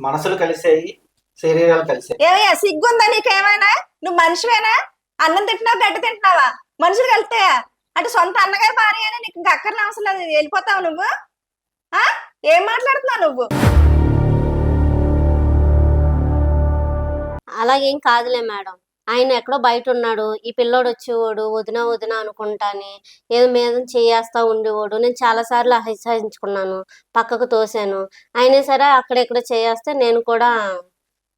మనసులు కలిసాయి శరీరాలు కలిసాయి. ఏమయ్యా సిగ్గుందా నీకేమైనా? నువ్వు మనిషివేనా? అన్నం తింటున్నావు గడ్డి తింటున్నావా? మనుషులు కలిస్తాయా అంటే సొంత అన్నగారి భార్య అని నీకు ఇంకా అక్కర్ని అవసరం లేదు వెళ్ళిపోతావు నువ్వు? ఆ? ఏం మాట్లాడుతున్నావు నువ్వు? అలాగేం కాదులే మేడం. ఆయన ఎక్కడో బయట ఉన్నాడు ఈ పిల్లోడు వచ్చేవాడు వదిన వదిన అనుకుంటాని ఏదో మీద చేయేస్తా ఉండేవాడు. నేను చాలా సార్లు అహింసించుకున్నాను పక్కకు తోసాను. అయినా సరే అక్కడెక్కడ చేయేస్తే నేను కూడా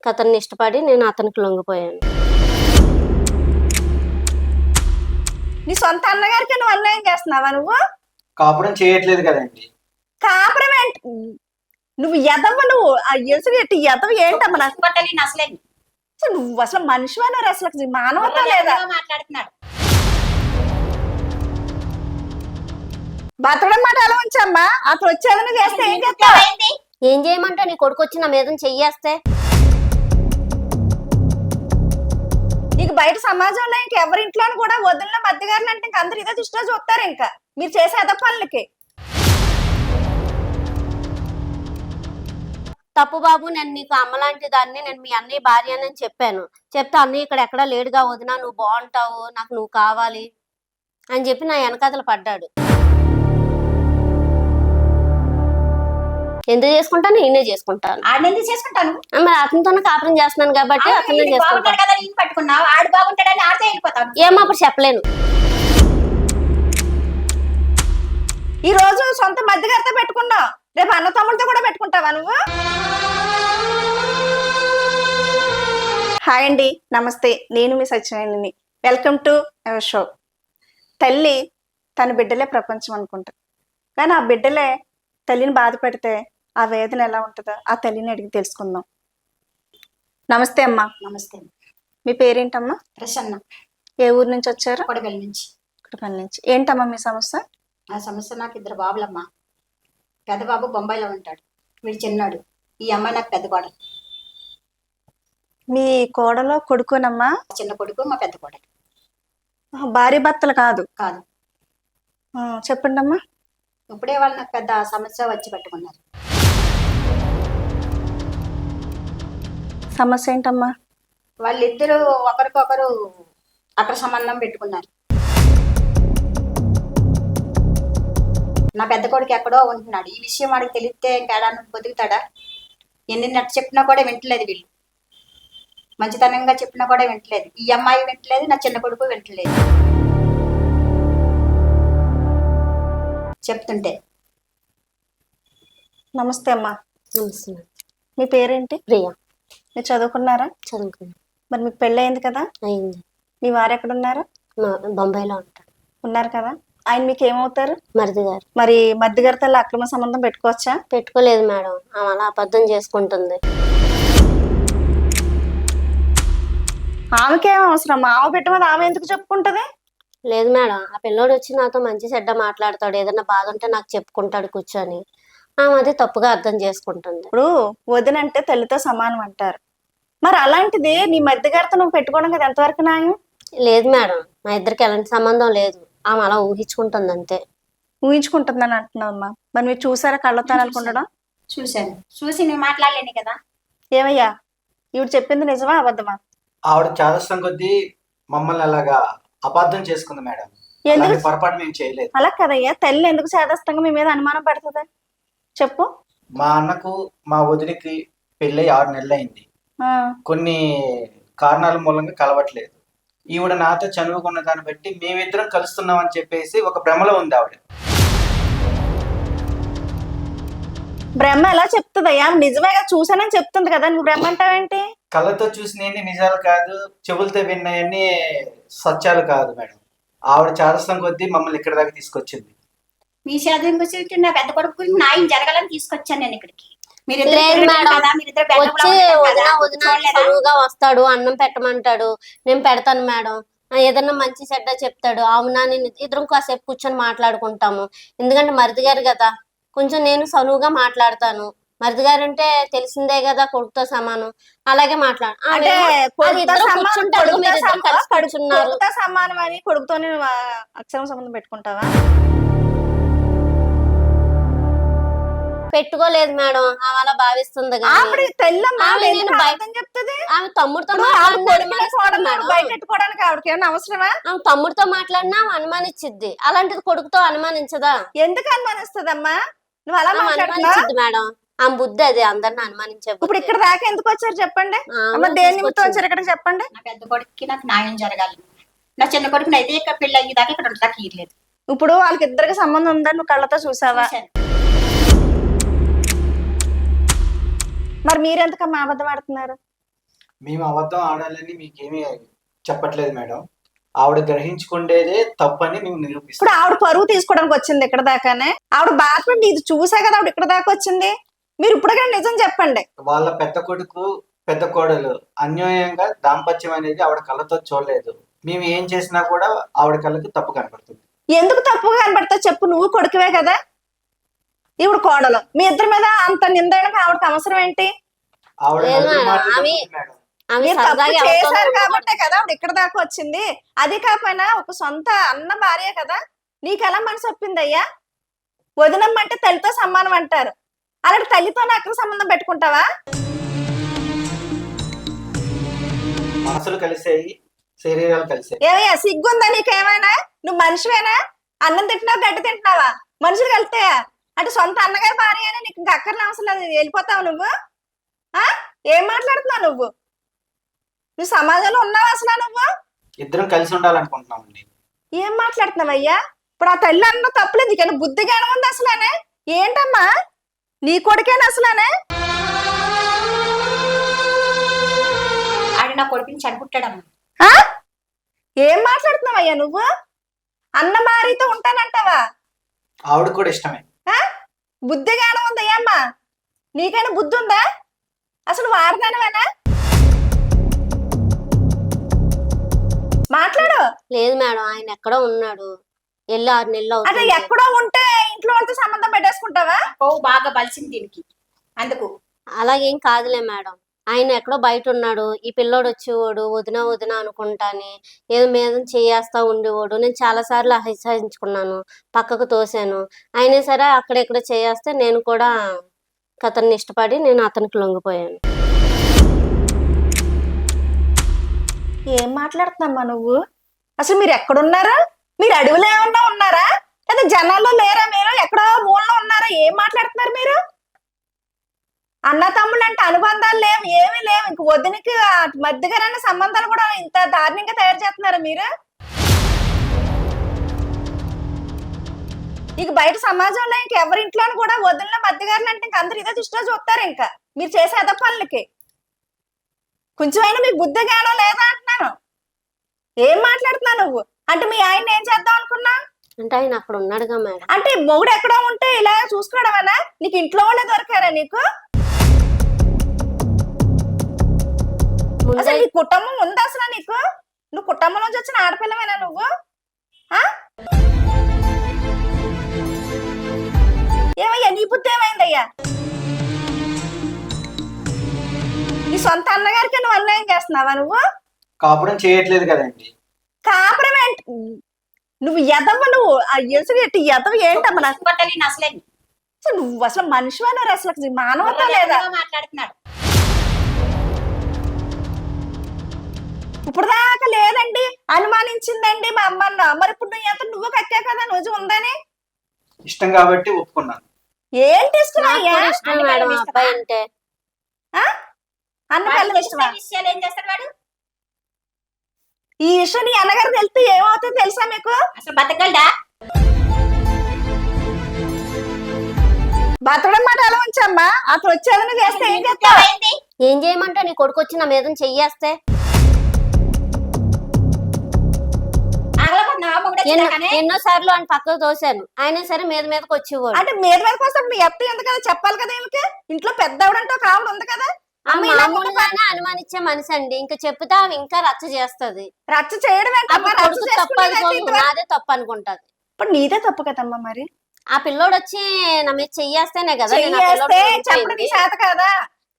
అతన్ని ఇష్టపడి నేను అతనికి లొంగిపోయాను. నీ సొంత అన్నగారికి నువ్వు అన్యాయం చేస్తున్నావా నువ్వు? కాపురం చేయట్లేదు కదండి. కాపురం ఏంటి? నువ్వు ఎదవ నువ్వు ఎదవ ఏంటమ్మా? నాకు పట్టాలి అసలే అసలు నువ్వు అసలు మనిషివైనా అసలు మానవత లేదా? మాట్లాడుతున్నాడు బతకడం మాట ఎలా ఉంచమ్మా. అతను వచ్చేదని చేస్తే ఏం చేస్తావు? ఏం చేయమంటే నీ కొడుకు వచ్చి నా మీద చెయ్యేస్తే? నీకు బయట సమాజంలో ఇంక ఎవరి ఇంట్లోనూ కూడా వదిలిన మధ్యగారులు అంటే ఇంక అందరు ఇదే దృష్టిలో చూస్తారు ఇంకా. మీరు చేసే అద తప్పు బాబు నేను నీకు అమ్మలాంటి దాన్ని నేను మీ అన్నయ్య భార్య అని చెప్పాను. చెప్తే అన్నయ్య ఇక్కడ ఎక్కడా లేడుగా వదినా నువ్వు బాగుంటావు నాకు నువ్వు కావాలి అని చెప్పి నా వెనకాతలు పడ్డాడు. ఎందుకు చేసుకుంటాను? నేనే చేసుకుంటాను. ఆడిని ఎందుకు చేసుకుంటాను? మరి అతనితోనే కాపురం చేస్తున్నాను కాబట్టి అతనే బాగుంటాడు చేసుకుంటాను. కదా నేను పట్టుకున్నావు. ఆడు బాగుంటాడని ఆడితే వెళ్ళిపోతాను. ఏమో అప్పుడు చెప్పలేను. ఈ రోజు సొంత మధ్యగారితో పెట్టుకున్నావు. రేపు అన్న తమ్ముడితో కూడా పెట్టుకుంటావా నువ్వు? హాయ్ అండి నమస్తే. నేను మీ సత్యనారాయణని. వెల్కమ్ టు అవర్ షో తల్లి తన బిడ్డలే ప్రపంచం అనుకుంటా కానీ ఆ బిడ్డలే తల్లిని బాధ పెడితే ఆ వేదన ఎలా ఉంటుందో ఆ తల్లిని అడిగి తెలుసుకుందాం. నమస్తే అమ్మా. నమస్తే. మీ పేరేంటమ్మా? ప్రసన్న. ఏ ఊరు నుంచి వచ్చారు? కొడగల్ నుంచి. కుటుంబం నుంచి. ఏంటమ్మా మీ సమస్య? ఆ సమస్య నాకు ఇద్దరు బాబులమ్మ. పెద్ద బాబు బొంబాయిలో ఉంటాడు. వీడు చిన్నాడు. ఈ అమ్మాయి నాకు పెద్ద కోడలు. మీ కోడలో కొడుకునమ్మా చిన్న కొడుకు మా పెద్ద కోడలు. భార్య భర్తలు కాదు? కాదు. చెప్పండి అమ్మా ఇప్పుడే వాళ్ళు నాకు పెద్ద సమస్య వచ్చి పెట్టుకున్నారు. సమస్య ఏంటమ్మా? వాళ్ళిద్దరూ ఒకరికొకరు అక్కడ సంబంధం పెట్టుకున్నారు. నా పెద్ద కొడుకు ఎక్కడో ఉంటున్నాడు. ఈ విషయం వాడికి తెలిస్తే ఇంకేడా బతుకుతాడా? ఎన్ని నట్టు చెప్పినా కూడా వింటలేదు వీళ్ళు. మంచితనంగా చెప్పినా కూడా వింటలేదు. ఈ అమ్మాయి వింటలేదు నా చిన్న కొడుకు వింటలేదు. చెప్తుంటే. నమస్తే అమ్మా. నమస్తే. మీ పేరేంటి? ప్రియా. మీరు చదువుకున్నారా? చదువుకున్నా. మరి మీకు పెళ్ళి అయింది కదా? అయింది. మీ వారు ఎక్కడ ఉన్నారు మా బొంబాయిలో ఉంటాడు ఉన్నారు కదా? ఆయన మీకు ఏమవుతారు మరిది గారు మరి మధ్యగారితో అక్రమ సంబంధం పెట్టుకోవచ్చా? పెట్టుకోలేదు మేడం. ఆమె అలా అబద్ధం చేసుకుంటుంది. ఆమెకేం అవసరం? ఆమె పెట్టమని ఆమె ఎందుకు చెప్పుకుంటది? లేదు మేడం. ఆ పిల్లోడు వచ్చి నాతో మంచి చెడ్డ మాట్లాడతాడు. ఏదైనా బాధ ఉంటే నాకు చెప్పుకుంటాడు కూర్చొని. ఆమె అది తప్పుగా అర్థం చేసుకుంటుంది. ఇప్పుడు వదినంటే తల్లితో సమానం అంటారు. మరి అలాంటిది నీ మధ్యగారితో నువ్వు పెట్టుకోవడం కదా ఎంతవరకు న్యాయం? లేదు మేడం. మా ఇద్దరికి ఎలాంటి సంబంధం లేదు. ఆమె అలా ఊహించుకుంటుంది అంతే ఊహించుకుంటుందని అంటున్నావమ్మా మరి మీరు చూసారా కళ్ళతో అనుకుంటడం చూశాను. చూసి నేను మాట్లాడలేను కదా. ఏమయ్యా? ఇవిడు చెప్పింది నిజమా అబద్ధమా? ఆవిడ చాదస్తం కొద్దీ మమ్మల్ని అలాగా అపార్థం చేసుకుంది మేడం. ఎందుకు? అలాంటి పొరపాటు మేము చేయలేదు. అలా కదయ్యా. తల్లి ఎందుకు చేదస్తంగా మీ మీద అనుమానం పడుతుంది? చెప్పు. మా అన్నకు మా వదిలికి పెళ్ళై ఆరు నెలలు అయింది ఆ, కొన్ని కారణాల మూలంగా కలవట్లేదు. ఈవిడ నాతో చనువుకున్న దాన్ని బట్టి మేమిద్దరం కలుస్తున్నాం అని చెప్పేసి ఒక భ్రమలో ఉంది ఆవిడ. బ్రహ్మ ఎలా చెప్తుందయ్యా? నిజమేగా చూసానని చెప్తుంది కదా నువ్వు బ్రహ్మ అంటావేంటి? కళ్ళతో చూసినవన్నీ నిజాలు కాదు చెవులతో విన్నవన్నీ సత్యాలు కాదు మేడం. ఆవిడ చాదస్తం కొద్దీ మమ్మల్ని ఇక్కడ దాకా తీసుకొచ్చింది. మీ చదువు గురించి నా పెద్ద కొడుకు గురించి న్యాయం జరగాలని తీసుకొచ్చాను నేను ఇక్కడికి. లేదు మేడం. వచ్చి వదిన వదిన చూడలేదా? సులువుగా వస్తాడు అన్నం పెట్టమంటాడు. నేను పెడతాను మేడం. ఏదన్నా మంచి చెడ్డ చెప్తాడు. అవునా? నేను ఇద్దరం కాసేపు కూర్చొని మాట్లాడుకుంటాము. ఎందుకంటే మరిది గారు కదా. కొంచెం నేను సనువుగా మాట్లాడతాను. మరిది గారు అంటే తెలిసిందే కదా కొడుకుతో సమానం. అలాగే మాట్లాడు. ఆ, అంటే మేము- కొడుకుతో ఇద్దరు సమానం- కూర్చుంటారు, కొడుకుతో మీరు ఇద్దరు సమానం- పెట్టుకోలేదు మేడం. ఆమె అలా భావిస్తుంది కానీ. ఆవిడ తెల్లమ్మా ఆమె ఆవిడ నేను ఎందుకు బయ- అబద్ధం చెప్తుంది? ఆమె తమ్ముడితో ఇప్పుడు ఆవిడ మాట్లాడినా కొడుకుని అనుమానిస్తుంది కోడలు మేడం. బయట పెట్టుకోవడానికి ఆవిడకి ఏమన్నా అవసరమా? ఆమె తమ్ముడితో మాట్లాడినా ఆమె అలాంటిది కొడుకుతో అనుమానించదా? ఎందుకు అనుమానిస్తుందమ్మా? నువ్వు అలా ఆమె మాట్లాడుతున్నా అనుమానించిద్ది మేడం. ఆమె బుద్ధి అది అందరిని అనుమానించే ఇప్పుడు. ఇక్కడ దాకా ఎందుకు వచ్చారు చెప్పండి? ఆమె అమ్మ దేని నిమిత్తం. వచ్చారు ఇక్కడికి చెప్పండి? నా పెద్ద కొడుకుకి నాకు న్యాయం జరగాలి. నా చిన్న కొడుకుని అయితే ఇక్కడ పెళ్ళి అయ్యేదాకా ఇక్కడ ఉండడానికి ఇయ్యలేదు ఇప్పుడు వాళ్ళకి ఇద్దరికి సంబంధం ఉందని నువ్వు కళ్ళతో చూసావా? చూశాను. మరి మీరెందుకమ్మా అబద్ధం ఆడుతున్నారు? మేము అబద్ధం ఆడాలని మీకేమీ చెప్పట్లేదు మేడం. ఆవిడ గ్రహించుకుండేదే తప్పని మేము నిరూపిస్తాం ఇప్పుడు ఆవిడ పరువు తీసుకోవడానికి వచ్చింది ఇక్కడ దాకానే. ఆవిడ బాధపడి ఇది చూసా కదా ఆవిడ ఇక్కడ దాకా వచ్చింది. మీరు ఇప్పుడుగా నిజం చెప్పండి. వాళ్ళ పెద్ద కొడుకు పెద్ద కోడలు అన్యాయంగా దాంపత్యం అనేది ఆవిడ కళ్ళతో చూడలేదు. మేము ఏం చేసినా కూడా ఆవిడ కళ్ళకి తప్పు కనపడుతుంది. ఎందుకు తప్పుగా కనబడతా చెప్పు నువ్వు కొడుకువే కదా. ఇప్పుడు కోడలు. మీ ఇద్దరి మీద అంత నిందడానికి ఆవిడకి అవసరం ఏంటి? మీరు తప్పు చేశారు. కాబట్టే కదా ఆవిడ ఇక్కడ దాకా వచ్చింది. అది కాకపోయినా ఒక సొంత అన్న భార్య కదా. నీకు ఎలా మనసు ఒప్పింది అయ్యా వదినమ్మంటే తల్లితో సమానం అంటారు. అలాంటి తల్లితోనే అక్కడ సంబంధం పెట్టుకుంటావా? మనసులు కలిసాయి శరీరాలు కలిసాయి. ఏమయ్యా సిగ్గుందా నీకేమైనా? నువ్వు మనిషివేనా? అన్నం తింటున్నావు గడ్డి తింటున్నావా? మనుషులు కలితాయా? అంటే సొంత అన్నగారి భార్య అని నీకు ఇంకా అక్కర్ని అవసరం లేదు. వెళ్ళిపోతావు నువ్వు. ఆ? ఏం మాట్లాడుతున్నావు నువ్వు? నువ్వు సమాజంలో ఉన్నావా అసలు నువ్వు? ఇద్దరం కలిసి ఉండాలనుకుంటున్నామండి ఏం మాట్లాడుతున్నావు అయ్యా? ఇప్పుడు ఆ తల్లి అన్న తప్పులేదు. నీకైనా బుద్ధి జ్ఞానం ఉంది అసలానే? ఏంటమ్మా? నీ కొడుకేనా అసలానే? ఆడ నా కొడుకుని చనిపుట్టాడమ్మా. ఆ? ఏం మాట్లాడుతున్నావు అయ్యా నువ్వు? అన్న భార్యతో ఉంటానంటావా? ఆవిడ కూడా ఇష్టమే. ఆ? బుద్ధి జ్ఞానం ఉందా అమ్మా నీకైనా బుద్ధి ఉందా అసలు వారదానమేనా మాట్లాడు. లేదు మేడం ఆయన ఎక్కడో ఉన్నాడు. వెళ్ళి ఆరు నెలలు అంటే అవుతుంది ఎక్కడో ఉంటే ఇంట్లో వాళ్ళతో సంబంధం పెట్టేసుకుంటావా? కొవ్వు బాగా బలిసింది దీనికి. అందుకు. అలాగేం కాదులే మేడం. ఆయన ఎక్కడో బయట ఉన్నాడు ఈ పిల్లోడు వచ్చేవాడు వదిన వదిన అనుకుంటాని ఏదో మీద చేయేస్తా ఉండేవాడు. నేను చాలా సార్లు అసహించుకున్నాను పక్కకు తోసాను అయినా సరే అక్కడెక్కడ చేయేస్తే నేను కూడా అతన్ని ఇష్టపడి నేను అతనికి లొంగిపోయాను. ఏం మాట్లాడుతున్నామ్మా నువ్వు? అసలు మీరు ఎక్కడున్నారా? మీరు అడవిలో ఏమన్నా ఉన్నారా? లేదా జనాల్లో లేరా మీరు? ఎక్కడో మూలలో ఉన్నారా? ఏం మాట్లాడుతున్నారు మీరు? అన్న తమ్ముళ్ళు అంటే అనుబంధాలు లేవు ఏమీ లేవు. ఇంక వదినికి మధ్యగారన్న సంబంధాలు కూడా ఇంత దారుణంగా తయారు చేస్తున్నారా మీరు? ఇక బయట సమాజంలో ఇంక ఎవరింట్లోనూ కూడా వదిలిన మధ్యగారులు అంటే ఇంక అందరు ఇదే దృష్టిలో చూస్తారు ఇంకా. మీరు చేసే అద పనులకి కొంచెమైనా మీకు బుద్ధి జ్ఞానం లేదా అంటున్నాను. ఏం మాట్లాడుతున్నావు నువ్వు? అంటే మీ ఆయన ఏం చేద్దాం అనుకున్నా? అంటే ఆయన అక్కడ ఉన్నాడుగా మేడం. అంటే మొగుడు ఎక్కడో ఉంటే ఇలా చూసుకోవడమేనా? నీకు ఇంట్లో వాళ్ళే దొరికారా నీకు? అసలు నీ కుటుంబం ఉందా అసలు నీకు? నువ్వు కుటుంబం నుంచి వచ్చిన ఆడపిల్లవేనా నువ్వు? ఆ? ఏమయ్యా నీ బుద్ధి ఏమైందయ్యా? నీ సొంత అన్నగారికి నువ్వు అన్యాయం చేస్తున్నావా నువ్వు? కాపురం చేయట్లేదు కదండి. కాపురం ఏంటి? నువ్వు ఎదవ నువ్వు ఆ ఎసుగు ఎట్టి ఎదవ ఏంటమ్మా అసలే నువ్వు అసలు మనిషివా అసలు? మానవత లేదా? మాట్లాడుతున్నాడు. ఇప్పుడు దాకా లేదండి. అనుమానించిందండి మా అమ్మన్న మరి ఇప్పుడు నువ్వు ఎంత నువ్వు కక్కా కదా నువ్వు ఉందని. ఇష్టం కాబట్టి ఒప్పుకున్నాను ఏం ఇష్టం అన్ని పిల్లలు ఏం చేస్తాడు వాడు? ఈ విషయం నీ అన్నగారు తెలిస్తే ఏమవుతుందో తెలుసా మీకు? అసలు బతకగలడా? బతకడం మాట అలా ఉంచమ్మా? అతను వచ్చేదని చేస్తే ఏం చేస్తావు? ఏంటి ఏం చేయమంటావు? నీ కొడుకు వచ్చి నా మీద చెయ్యేస్తే. ఎన్నో సార్లు ఆయన పక్కకు తోసాను అయినా సరే మీద మీదకి వచ్చేవాడు. అంటే మీద మీదకి వస్తే మీ అత్త ఉంది కదా చెప్పాలి కదా ఈమెకి? ఇంట్లో పెద్ద ఆవిడంటే ఒక ఆవిడ ఉంది కదా? మామూలుగానే అనుమానించే మనిషి అండి ఇంకా చెప్తే ఇంకా రచ్చ చేస్తది. రచ్చ చేయడం తప్పు నాదే అనుకుంటది. ఇప్పుడు నీదే తప్పు కదమ్మా మరి? ఆ పిల్లోడు వచ్చి నా మీద చెయ్యేస్తేనే కదా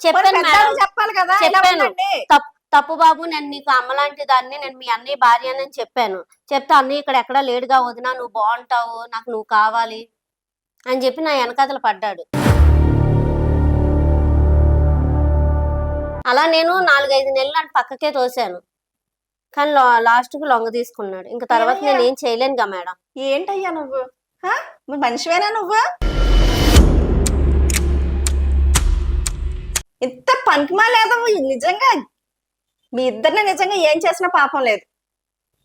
చెప్పాను చెప్పాలి కదా? చెప్పాను. తప్పు తప్పు బాబు నేను నీకు అమ్మలాంటి దాన్ని నేను మీ అన్నయ్య భార్య అని చెప్పాను. చెప్తే అన్నయ్య ఇక్కడ ఎక్కడ లేడుగా వదినా నువ్వు బాగుంటావు నాకు నువ్వు కావాలి అని చెప్పి నా వెనకాతలు పడ్డాడు. అలా నేను నాలుగైదు నెలలు అని పక్కకే తోసాను కానీ లాస్ట్కు లొంగ తీసుకున్నాడు. ఇంకా తర్వాత నేను ఏం చేయలేనుగా మేడం. ఏంటయ్యా నువ్వు? మనిషివేనా నువ్వు? ఇంత పనికిమాలేదవు నిజంగా మీ ఇద్దరిని నిజంగా ఏం చేసినా పాపం లేదు.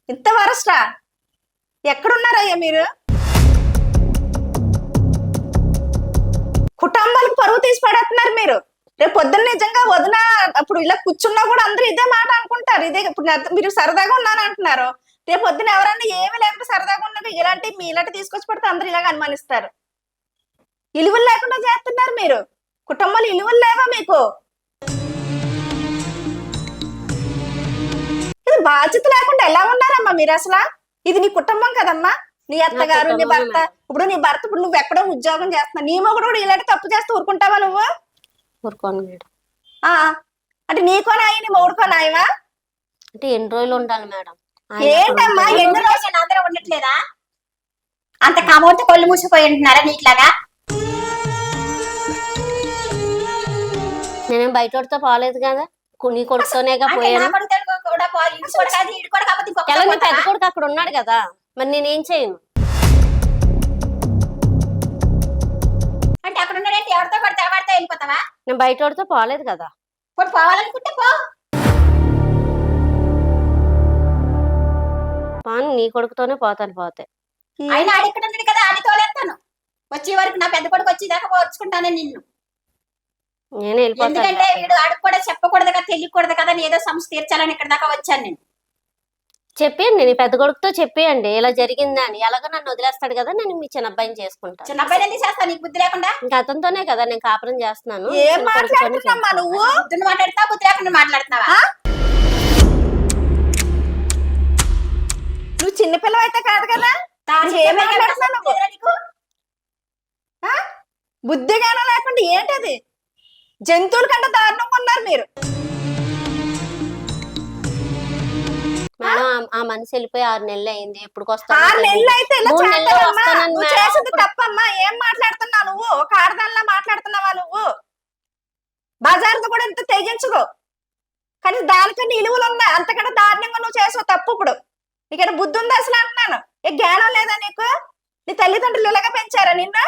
ఇంత వరస్టా? ఎక్కడున్నారయ్యా మీరు? కుటుంబాలకు పరువు తీసి పడేస్తున్నారు మీరు. రేపు పొద్దున్న నిజంగా వదిన అప్పుడు ఇలా కూర్చున్నా కూడా అందరూ ఇదే మాట అనుకుంటారు. ఇదే ఇప్పుడు మీరు సరదాగా ఉన్నాను అంటున్నారు. రేపు పొద్దున ఎవరన్నా ఏమీ లేకుండా సరదాగా ఉన్నది ఇలాంటి మీ ఇలాంటి తీసుకొచ్చి పడితే అందరూ ఇలాగ అనుమానిస్తారు. ఇలువలు లేకుండా చేస్తున్నారు మీరు. కుటుంబాలు ఇలువలు లేవా మీకు? మీరు అసలు ఇది నీ కుటుంబం కదమ్మా. నీ అత్తగారు నీ భర్త. ఇప్పుడు నీ భర్త ఇప్పుడు నువ్వు ఎక్కడో ఉద్యోగం చేస్తున్నా. నీ మొగుడు కూడా ఇలాంటి తప్పు చేస్తూ ఊరుకుంటావా నువ్వు? ఊరుకోను మేడం. అంటే నీకో నాయి నీ మొగుడుకో నాయవా? అంటే ఎన్ని రోజులు ఉండాలి మేడం? ఏంటమ్మా? ఎన్ని రోజులు అందరూ ఉండట్లేదా? అంత కామోతో కళ్ళు మూసిపోయి ఉంటున్నారా నీట్లాగా? నేనేం బయటతో పోలేదు కదా. నీ కొడుకుతోనేగా పోయాను. కూడా పో- ఇటు కూడా కాదు ఇటు కూడా కాకపోతే ఇంకొకటి ఎలా నీ పెద్ద పోతావా? కొడుకు అక్కడ ఉన్నాడు కదా మరి నేనేం చేయను? అంటే అక్కడ ఉన్నాడంటే ఎవరితో పడితే ఎవరితో వెళ్ళిపోతావా? నేను బయటతో పోలేదు కదా. ఇప్పుడు పోవాలనుకుంటే పో. పాను నీ కొడుకుతోనే పోతాను పోతే. అయినా ఆడు ఇక్కడ ఉన్నాడు కదా ఆడి తోలేస్తాను. వచ్చే వరకు నా పెద్ద కొడుకు వచ్చేదాకా పోల్చుకుంటాను నిన్ను. నేను ఎందుకంటే వీడు ఆడికి కూడా చెప్పకూడదు కదా తెలియకూడదు కదా అని ఏదో సమస్య తీర్చాలని ఇక్కడ దాకా వచ్చాను నేను. చెప్పేయండి నీ పెద్ద కొడుకుతో చెప్పేయండి ఇలా జరిగిందా అని. ఎలాగో నన్ను వదిలేస్తాడు కదా నేను మీ చిన్న అబ్బాయిని చేసుకుంటాను. చిన్న అబ్బాయి ఎందుకు చేస్తాను నీకు బుద్ధి లేకుండా? ఇంకా అతనితోనే కదా నేను కాపురం చేస్తున్నాను. ఏం చిన్న కొడుకుతోనే మాట్లాడుతున్నామ్మా చేస్తాను. నువ్వు? బుద్ధిని మాట్లాడుతా బుద్ధి లేకుండా మాట్లాడుతున్నావా? ఆ? నువ్వు చిన్నపిల్లవ అయితే కాదు కదా? తాను ఏం మాట్లాడుతున్నావు నువ్వు? కదా నీకు? బుద్ధిగానం లేకుండా ఏంటది? జంతువుల కంటే దారుణంగా ఉన్నారు మీరు. మేడం ఆ- మనిషి వెళ్ళిపోయి ఆరు నెలలు అయింది ఎప్పుడు ఆరు నెలలు అయితే ఇలా చేస్తావమ్మా నువ్వు చేసింది తప్పమ్మా. ఏం మాట్లాడుతున్నావు నువ్వు? ఒక ఆడదానిలా మాట్లాడుతున్నావా నువ్వు? బజార్తో కూడా ఇంత తెగించదు కానీ దానికన్నా ఇలువలు ఉన్నాయి. అంతకంటే దారుణంగా నువ్వు చేసావు తప్పు ఇప్పుడు. ఇక్కడ బుద్ధి ఉంది అసలు అంటున్నాను? ఏ జ్ఞానం లేదా నీకు? నీ తల్లిదండ్రులు ఇలాగ పెంచారా నిన్ను?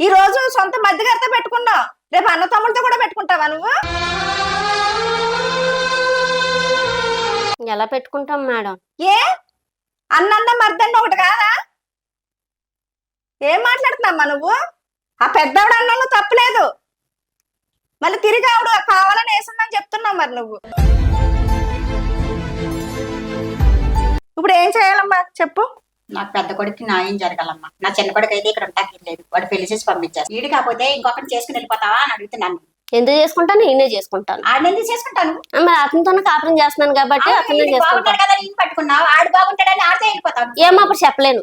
ఈ రోజు సొంత మధ్యగారితో పెట్టుకున్నావు రేపు అన్న తమ్ముడితో కూడా పెట్టుకుంటావా నువ్వు? ఎలా పెట్టుకుంటాం మేడం? ఏ? అన్నన్న మర్దన్న ఒకటి కాదా? ఏం మాట్లాడుతున్నామ్మా నువ్వు? ఆ పెద్దవిడ అన్నంలో తప్పులేదు మళ్ళీ తిరిగి ఆవిడ కావాలని వేసిందని చెప్తున్నావు మరి నువ్వు. ఇప్పుడు ఏం చేయాలమ్మా? చెప్పు. నాకు పెద్ద కొడుకు న్యాయం జరగాలమ్మా. నా చిన్న కొడుకు అయితే ఇక్కడ ఉంటాకి లేదు. వాడు పెళ్ళి చేసి పంపించారు. వీడు కాకపోతే ఇంకొకటి చేసుకుని వెళ్ళిపోతావా అని అడుగుతున్నాను. ఎందుకు చేసుకుంటాను? నేనే చేసుకుంటాను. ఎందుకు చేసుకుంటాను? మరి అతనితోనే కాపురం చేస్తున్నాను కాబట్టి అతనే బాగుంటాడు కదా నేను పట్టుకున్నావు. ఆడు బాగుంటాడని ఆడితే వెళ్ళిపోతాను. ఏమో అప్పుడు చెప్పలేను.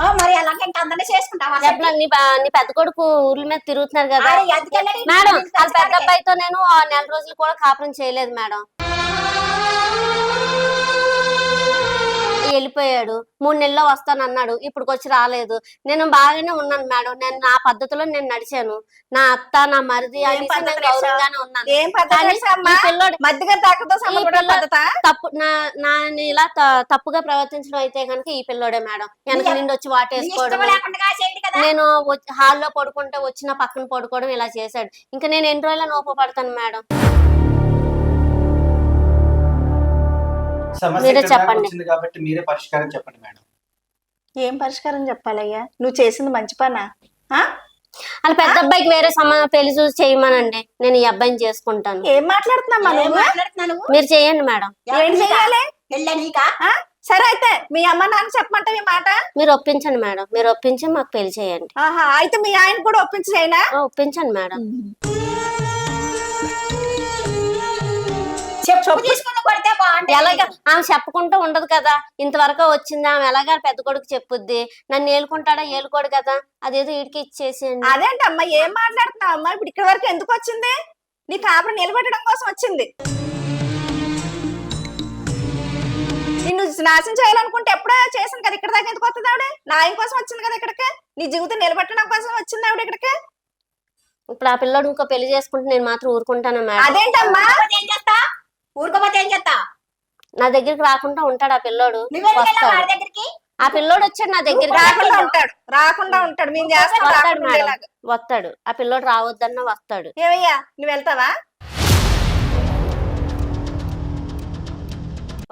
ఆ, మరి అలాగే ఇంకా అందరినీ చేసుకుంటావా? చెప్పలేను. నీ బా- నీ పెద్ద కొడుకు ఊర్ల మీద తిరుగుతున్నారు కదా. ఆడు ఎందుకెళ్ళాడు? మేడం వాళ్ళ పెద్ద. అబ్బాయితో నేను ఆ నెల రోజులు కూడా కాపురం చేయలేదు మేడం. వెళ్ళిపోయాడు. మూడు నెలల్లో వస్తాను అన్నాడు. ఇప్పుడు వచ్చి రాలేదు. నేను బాగానే ఉన్నాను మేడం. నేను నా పద్ధతిలో నేను నడిచాను. నా అత్త నా మరిది అనేసి నేను గౌరవంగానే ఉన్నాను. కానీ ఈ పిల్లోడు తప్పు నా ఇలా త- తప్పుగా ప్రవర్తించడం అయితే కనుక ఈ పిల్లోడే మేడం. వెనక నుండి వచ్చి వాటేసుకోవడం నేను వచ్చి- హాల్లో పడుకుంటే వచ్చిన పక్కన పడుకోవడం ఇలా చేశాడు. ఇంకా నేను ఎన్ని రోజుల నోపు పడతాను మేడం? మీరే చెప్పండి. కాబట్టి మీరే పరిష్కారం చెప్పండి మేడం. ఏం పరిష్కారం చెప్పాలయ్యా? నువ్వు చేసింది మంచి పనా? వాళ్ళ పెద్ద అబ్బాయికి వేరే సంబంధం పెళ్ళి చూసి చేయమనండి. నేను ఈ అబ్బాయిని చేసుకుంటాను. ఏం నువ్వు? నువ్వు? మీరు చేయండి మేడం. ఏం చేయాలి? సరే అయితే మీ అమ్మ నాన్న చెప్పమంటావు ఈ మాట? మీరు ఒప్పించండి మేడం. మీరు ఒప్పించి మాకు పెళ్ళి చేయండి. ఆహా అయితే మీ ఆయన కూడా ఒప్పించి చేయనా? ఒప్పించండి మేడం. చెప్పు తీసుకుని కొడితే బాగుంటుంది. ఎలాగ? ఆమె చెప్పుకుంటూ ఉండదు కదా. ఇంతవరకు వచ్చింది ఆమె. ఎలాగా? పెద్ద కొడుకు చెప్పుద్ది. నన్ను ఏలుకుంటాడా? ఏలుకోడు కదా. అదేదో వీడికి ఇచ్చేసేయండి. అదేంటమ్మా? ఏం మాట్లాడుతున్నావు అమ్మా ఇప్పుడు ఇక్కడి వరకు ఎందుకు వచ్చింది? నీ కాపురం నిలబెట్టడం కోసం వచ్చింది. నిన్ను నాశనం చేయాలనుకుంటే ఎప్పుడో చేసాను కదా. ఇక్కడ దాకా ఎందుకు వస్తుంది ఆవిడ? నా ఆయన కోసం వచ్చింది కదా ఇక్కడికి? నీ జీవితం నిలబెట్టడం కోసం వచ్చింది ఆవిడ ఇక్కడికి? ఇప్పుడు ఆ పిల్లోడు ఇంకో పెళ్ళి చేసుకుంటే నేను మాత్రం ఊరుకుంటానా మేడం అదేంటమ్మా? ఊరుకోపోతే ఏం చేస్తా ఊరుకోపోతే ఏం చేస్తా నా దగ్గరికి రాకుండా ఉంటాడు ఆ పిల్లోడు. దగ్గరికి? ఆ పిల్లోడు వచ్చాడు నా దగ్గరికి. రాకుండా ఉంటాడు. రాకుండా ఉంటాడు. మేము చేస్తాం వస్తాడు ఆ పిల్లోడు రావద్దన్నా వస్తాడు. ఏమయ్యా? నువ్వు వెళ్తావా?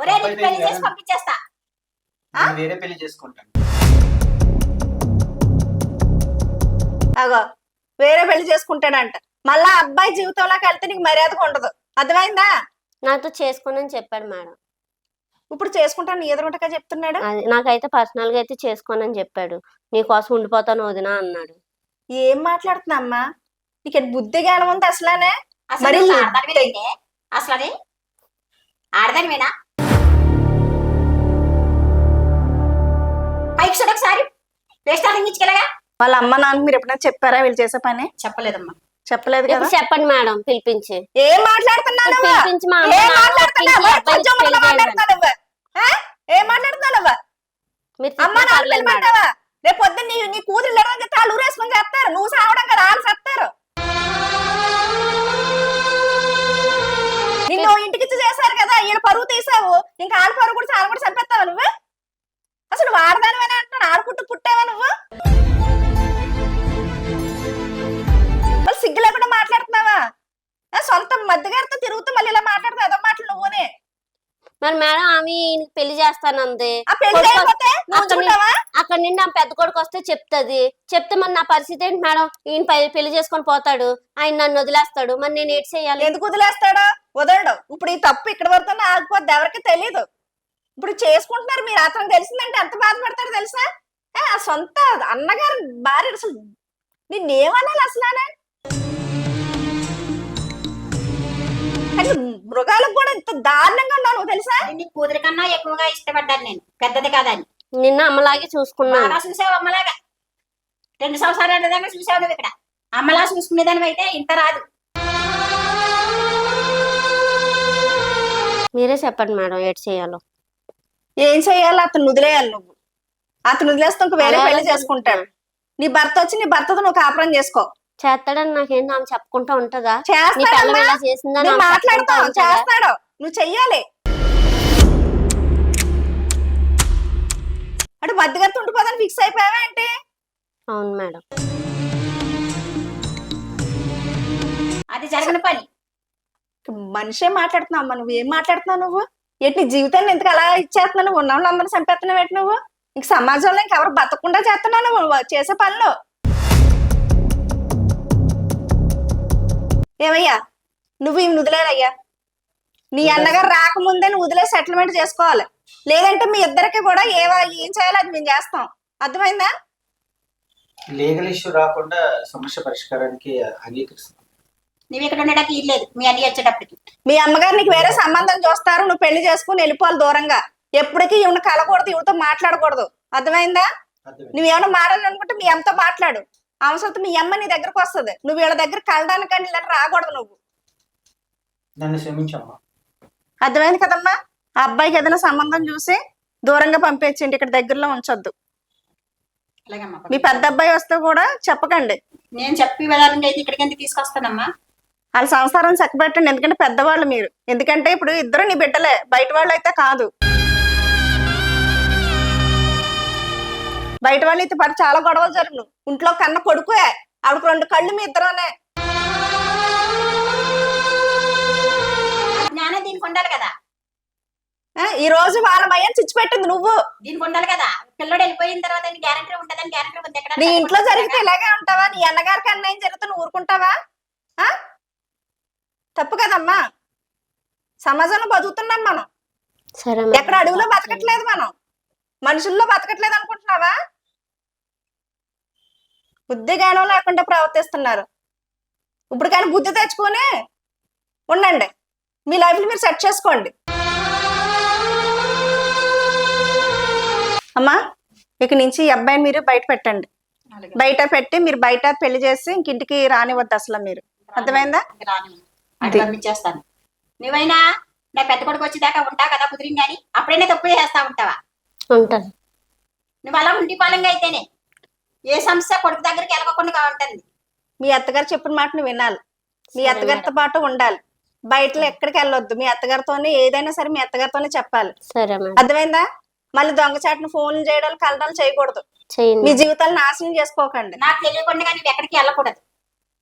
ఒరే నీకు పెళ్ళి చేసి పంపించేస్తా. నేను వేరే పెళ్ళి చేసుకుంటాను. అగో వేరే పెళ్ళి చేసుకుంటాడంట. మళ్ళా అబ్బాయి జీవితంలోకి వెళ్తే నీకు మర్యాదగా ఉండదు. అర్థమైందా? నాతో చేసుకోనని చెప్పాడు మేడం. ఇప్పుడు చేసుకుంటాను నీ ఎదురుంటగా చెప్తున్నాడు? అది నాకైతే పర్సనల్గా అయితే చేసుకోనని చెప్పాడు. నీకోసం ఉండిపోతాను వదినా అన్నాడు. ఏం మాట్లాడుతున్నా నీకు ఎటు బుద్ధి జ్ఞానం ఉంది అసలానే? అసలు మరి- నువ్వు ఆడదానివేనంటే అసలు అది ఆడదానివేనా పైకి చూడు ఒకసారి. వేస్ట్ వాళ్ళ అమ్మ నాన్న మీరు ఎప్పుడైనా చెప్పారా వీళ్ళు చేసే పని? చెప్పలేదమ్మా. చెప్పలేదు కదా? చెప్పండి మేడం పిలిపించి. ఏం మాట్లాడుతున్నావు? పిలిపించి ఏం మాట్లాడుతున్నావు? రేపు పొద్దున్న నీ నీ కూతురు లేడం తాళ్ళు ఊరేసుకొని చేస్తారు నువ్వు సావడం కదా వాళ్ళు చేస్తారు నిన్ను ఇంటికి ఇచ్చి చేశారు కదా ఈయన పరువు తీసావు. ఇంకా ఆడ పరువు కూడా చాలా కూడా చంపేస్తావా నువ్వు? అసలు వాడదానివని అంటున్నాను ఆడుకుంటూ పుట్టావా నువ్వు? సిగ్గు లేకుండా మాట్లాడుతున్నావా? సొంత మధ్యగారితో తిరుగుతూ మళ్ళీ ఇలా మాట్లాడుతావు అదో మాటలు నువ్వునే. మరి మేడం ఆమె పెళ్ళి చేస్తానంది అక్కడ ని- నుండి ఆ పెద్ద కొడుకు వస్తే చెప్తుంది. చెప్తే మరి నా పరిస్థితి ఏంటి మేడం? ఈయన పెళ్ళి చేసుకొని పోతాడు. ఆయన నన్ను వదిలేస్తాడు. మరి నేను ఏడ్ చేయాలి? ఎందుకు వదిలేస్తాడో? వదలడు. ఇప్పుడు ఈ తప్పు ఇక్కడ వరకు ఆగిపోద్ది. ఎవరికి తెలియదు ఇప్పుడు చేసుకుంటున్నారు మీరు. అతను తెలిసిందంటే ఎంత బాధపడతాడు తెలుసా? ఆ సొంత అన్నగారు భార్య అసలు ఆనే? అసలు మృగాలకు కూడా ఇంత దారుణంగా ఉన్నావు నువ్వు తెలుసా నీ కూతురి కన్నా ఎక్కువగా ఇష్టపడ్డాను నేను. పెద్దది కాదని. నిన్న అమ్మలాగే చూసుకున్నాను. బాగా చూసావు అమ్మలాగా. రెండు సంవత్సరాలు దాకా చూసావు నువ్వు ఇక్కడ. అమ్మలా చూసుకునేదానివి అయితే ఇంత రాదు. మీరే చెప్పండి మేడం ఏడ్ చేయాలో? ఏం చేయాలి అతను వదిలేయాలి నువ్వు. అతను వదిలేస్తే ఇంక వేరే అలా పెళ్ళి చేసుకుంటాడు. నీ భర్త వచ్చి నీ భర్తతో నువ్వు కాపురం చేసుకో. చేస్తాడని నాకేంటి ఆమె చెప్పుకుంటా ఉంటదా? నీ పిల్లలు చేస్తాడమ్మా ఇలా చేసిందని నువ్వు ఆమె చెప్పుకుంటా మాట్లాడతావు ఉంటదా? చేస్తాడు. నువ్వు చెయ్యాలి. అంటే మధ్యగారితో ఉండిపోదని ఫిక్స్ అయిపోయావా ఏంటి? అవును మేడం. అది జరగని పని. మనిషే మాట్లాడుతున్నావు అమ్మా. నువ్వు ఏం మాట్లాడుతున్నావు నువ్వు? ఏంటి నీ జీవితాన్ని ఎందుకు అలా ఇచ్చేస్తున్నావు? నువ్వు ఉన్న వాళ్ళందరూ చంపేస్తున్నావు ఏంటి నువ్వు? ఇంక సమాజంలో ఇంకెవరు బతకకుండా చేస్తున్నావు నువ్వు? చేసే పనులు. ఏమయ్యా? నువ్వు ఇవి వదిలేరయ్యా నీ అన్నగారు రాకముందే నువ్వు వదిలే సెటిల్మెంట్ చేసుకోవాలి. లేదంటే మీ ఇద్దరికి కూడా ఏ ఏం చేయాలో అది మేము చేస్తాం. అర్థమైందా? లీగల్ ఇష్యూ రాకుండా సమస్య పరిష్కారానికి అంగీకరిస్తాను నువ్వు ఇక్కడ ఉండడానికి ఇల్లేదు మీ అన్ని వచ్చేటప్పటికి. మీ అమ్మగారు నీకు వేరే సంబంధం చూస్తారు. నువ్వు పెళ్ళి చేసుకుని వెళ్ళిపోవాలి దూరంగా. ఎప్పటికీ ఈవిడ కలకూడదు ఈవిడతో మాట్లాడకూడదు. అర్థమైందా? అర్థమైంది. నువ్వేమైనా మాట్లాడాలనుకుంటే మీ అమ్మతో మాట్లాడు. అవసరం మీ అమ్మ నీ దగ్గరకు వస్తుంది. నువ్వు వీళ్ళ దగ్గర కలడానికంటే ఇలా రాకూడదు నువ్వు. నన్ను క్షమించమ్మా. అర్థమైంది కదమ్మా? ఆ అబ్బాయికి ఏదైనా సంబంధం చూసి దూరంగా పంపించండి ఇక్కడ దగ్గరలో ఉంచొద్దు. మీ పెద్ద అబ్బాయి వస్తే కూడా చెప్పకండి. నేను చెప్పి విధానంగా అయితే ఇక్కడికి ఎందుకు తీసుకొస్తానమ్మా? వాళ్ళ సంసారం చక్కబెట్టండి ఎందుకంటే పెద్దవాళ్ళు మీరు. ఎందుకంటే ఇప్పుడు ఇద్దరు నీ బిడ్డలే బయట వాళ్ళు అయితే కాదు. బయట వాళ్ళు అయితే పడి చాలా గొడవలు జరుగును ఇంట్లో కన్న కొడుకుే ఆవిడకు రెండు కళ్ళు మీ ఇద్దరునే. జ్ఞానం దీనికి ఉండాలి కదా? ఆ, ఈ రోజు వాళ్ళ మయ్యని చిచ్చి పెట్టింది నువ్వు. దీనికి ఉండాలి కదా? పిల్లడు వెళ్ళిపోయిన తర్వాత గ్యారంటీ ఉంటుందని గ్యారంటీ ఉంది ఎక్కడ నీ ఇంట్లో జరిగితే ఇలాగే ఉంటావా? నీ అన్నగారికి అన్యాయం జరిగితే నువ్వు ఊరుకుంటావా? ఆ? తప్పు కదమ్మా. సమాజంలో బతుకుతున్నాం మనం. ఎక్కడ అడవిలో బతకట్లేదు మనం. మనుషుల్లో బతకట్లేదు అనుకుంటున్నావా? బుద్ధి జ్ఞానం లేకుండా ప్రవర్తిస్తున్నారు. ఇప్పుడు కానీ బుద్ధి తెచ్చుకొని ఉండండి. మీ లైఫ్ని మీరు సెట్ చేసుకోండి. అమ్మా ఇక నుంచి ఈ అబ్బాయిని మీరు బయట పెట్టండి. బయట పెట్టి మీరు బయట పెళ్ళి చేసి ఇంక ఇంటికి రానివద్దు అసలు మీరు. అర్థమైందా? పంపించేస్తాను. నువ్వైనా నా పెద్ద కొడుకు వచ్చేదాకా ఉంటా కదా కుదిరింది కానీ అప్పుడైనా తప్పు చేస్తా ఉంటావా? ఉంటాను. నువ్వు అలా ఉండిపోలంగా అయితేనే ఏ సమస్య కొడుకు దగ్గరికి వెళ్ళకుండా ఉంటుంది మీ అత్తగారు చెప్పిన మాట నువ్వు వినాలి. మీ అత్తగారితో పాటు ఉండాలి. బయటలో ఎక్కడికి వెళ్ళొద్దు. మీ అత్తగారితోనే ఏదైనా సరే మీ అత్తగారితోనే చెప్పాలి. సరే అర్థమైందా? మళ్ళీ దొంగచాటును ఫోన్లు చేయడాలు కలడాలు చేయకూడదు. మీ చేయండి జీవితాలు నాశనం చేసుకోకండి. నాకు తెలియకుండా నువ్వు ఎక్కడికి వెళ్ళకూడదు.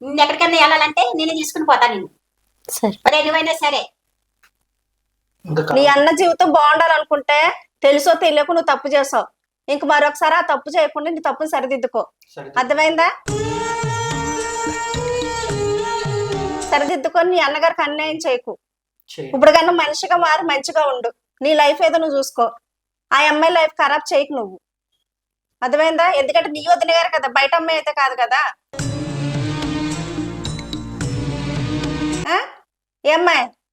నువ్వు ఎక్కడికైనా వెళ్ళాలంటే నేను తీసుకుని పోతాను నిన్ను సరే. మరి నువ్వైనా సరే. నీ అన్న జీవితం బాగుండాలనుకుంటే తెలుసో తెలియక నువ్వు తప్పు చేసావు. ఇంక మరొకసారి ఆ తప్పు చేయకుండా నీ తప్పుని సరిదిద్దుకో. సరే. అర్థమైందా? సరిదిద్దుకొని నీ అన్నగారికి అన్యాయం చేయకు. చేయి. ఇప్పుడు కన్నా మనిషిగా మారి మంచిగా ఉండు. నీ లైఫ్ ఏదో నువ్వు చూసుకో. ఆ అమ్మాయి లైఫ్ ఖరాబ్ చేయకు నువ్వు. అర్థమైందా? ఎందుకంటే నీ వదిన గారు కదా బయట అమ్మాయి అయితే కాదు కదా. ఆ?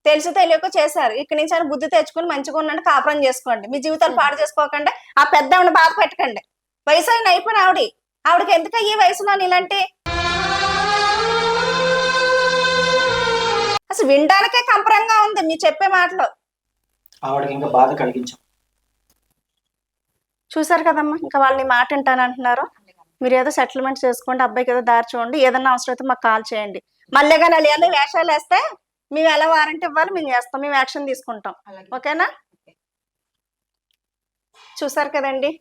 తెలుసు తెలియక చేశారు. ఇక్కడి నుంచి ఆయన బుద్ధి తెచ్చుకుని మంచిగా ఉన్నట్టు కాపురం చేసుకోండి. మీ జీవితాలు పాడు చేసుకోకండి ఆ పెద్ద ఆవిడ బాధ పెట్టకండి. వయసు అయిన అయిపోయిన ఆవిడ. ఆవిడకి ఎందుకు ఈ వయసులో ఇలాంటి? అసలు వినడానికే కంపరంగా ఉంది మీరు చెప్పే మాటలు. ఆవిడకి ఇంకా బాధ కలిగించాం. చూసారు కదమ్మా ఇంకా వాళ్ళని మాట వింటాను అంటున్నారు. మీరు ఏదో సెటిల్మెంట్ చేసుకోండి అబ్బాయికి ఏదో దారి చూడండి ఏదన్నా అవసరం అయితే మాకు కాల్ చేయండి. మళ్ళీ కానీ వాళ్ళు ఏదో వేషాలు వేస్తే మేము ఎలా వారంటీ ఇవ్వాలి మేము చేస్తాం మేము యాక్షన్ తీసుకుంటాం. ఓకేనా? చూసారు కదండి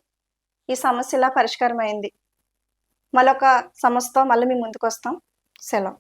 ఈ సమస్య ఇలా పరిష్కారం అయింది మళ్ళొక సమస్యతో మళ్ళీ మేము ముందుకు వస్తాం సెలవు.